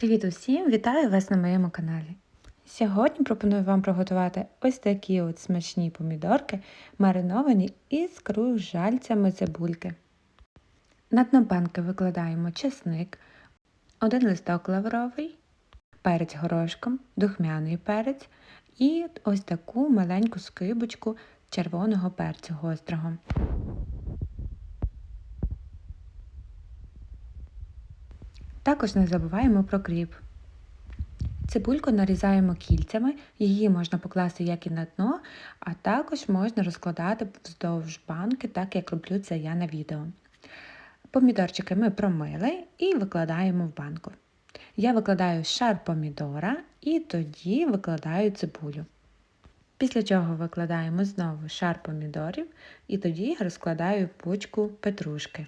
Привіт усім! Вітаю вас на моєму каналі. Сьогодні пропоную вам приготувати ось такі от смачні помідорки, мариновані із кружальцями цибульки. На дно банки викладаємо чесник, один листок лавровий, перець горошком, духмяний перець і ось таку маленьку скибочку червоного перцю гострого. Також не забуваємо про кріп. Цибульку нарізаємо кільцями, її можна покласти як і на дно, а також можна розкладати вздовж банки, так як роблю це я на відео. Помідорчики ми промили і викладаємо в банку. Я викладаю шар помідора і тоді викладаю цибулю. Після чого викладаємо знову шар помідорів і тоді розкладаю пучку петрушки.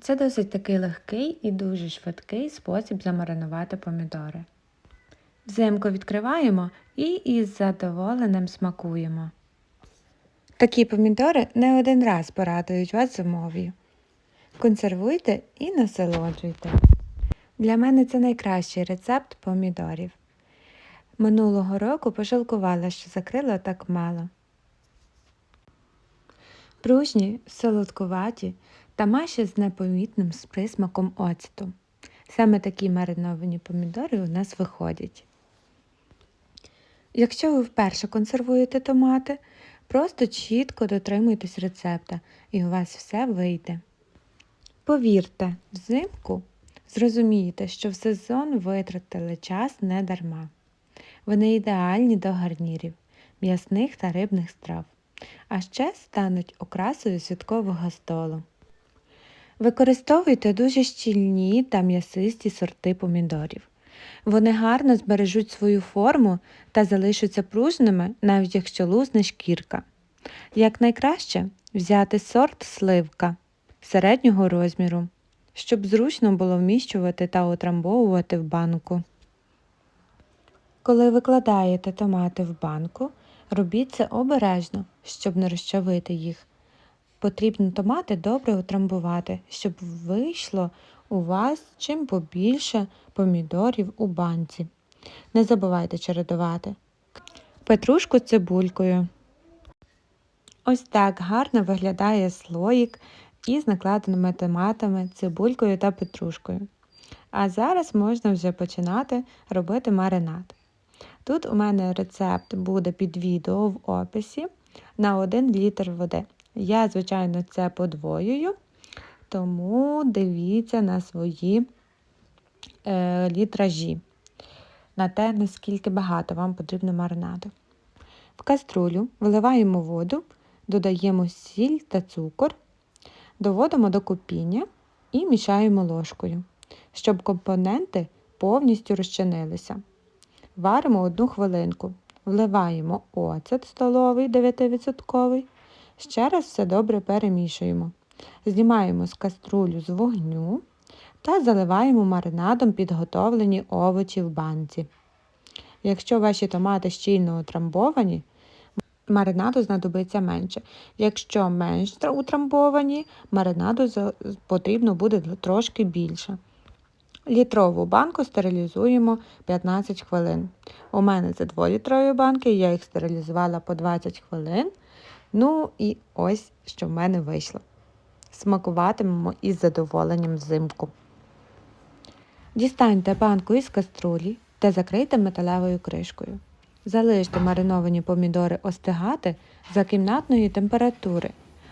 Це досить такий легкий і дуже швидкий спосіб замаринувати помідори. Взимку відкриваємо і із задоволенням смакуємо. Такі помідори не один раз порадують вас зимов'ю. Консервуйте і насолоджуйте. Для мене це найкращий рецепт помідорів. Минулого року пожалкувала, що закрила так мало. Пружні, солодкуваті та майже з непомітним присмаком оцту. Саме такі мариновані помідори у нас виходять. Якщо ви вперше консервуєте томати, просто чітко дотримуйтесь рецепта і у вас все вийде. Повірте, взимку зрозумієте, що в сезон витратили час не дарма. Вони ідеальні до гарнірів, м'ясних та рибних страв, а ще стануть окрасою святкового столу. Використовуйте дуже щільні та м'ясисті сорти помідорів. Вони гарно збережуть свою форму та залишаться пружними, навіть якщо лузне шкірка. Як найкраще взяти сорт сливка середнього розміру, щоб зручно було вміщувати та отрамбовувати в банку. Коли викладаєте томати в банку, робіть це обережно, щоб не розчавити їх. Потрібно томати добре утрамбувати, щоб вийшло у вас чим побільше помідорів у банці. Не забувайте чередувати. Петрушку цибулькою. Ось так гарно виглядає слоїк із накладеними томатами, цибулькою та петрушкою. А зараз можна вже починати робити маринад. Тут у мене рецепт буде під відео в описі на 1 літр води. Я, звичайно, це подвоюю, тому дивіться на свої е, літражі, на те, наскільки багато вам потрібно маринаду. В каструлю виливаємо воду, додаємо сіль та цукор, доводимо до кипіння і мішаємо ложкою, щоб компоненти повністю розчинилися. Варимо одну хвилинку, вливаємо оцет столовий 9%. Ще раз все добре перемішуємо. Знімаємо з каструлю з вогню та заливаємо маринадом підготовлені овочі в банці. Якщо ваші томати щільно утрамбовані, маринаду знадобиться менше. Якщо менш утрамбовані, маринаду потрібно буде трошки більше. Літрову банку стерилізуємо 15 хвилин. У мене це 2-літрові банки, я їх стерилізувала по 20 хвилин. Ну і ось що в мене вийшло. Смакуватимемо із задоволенням взимку. Дістаньте банку із каструлі та закрийте металевою кришкою. Залиште мариновані помідори остигати за кімнатної температури,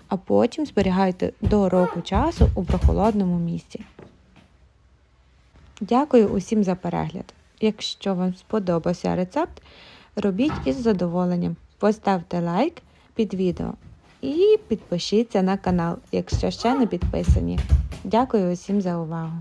а потім зберігайте до року часу у прохолодному місці. Дякую усім за перегляд. Якщо вам сподобався рецепт, робіть із задоволенням. Поставте лайк під відео і підпишіться на канал, якщо ще не підписані. Дякую усім за увагу!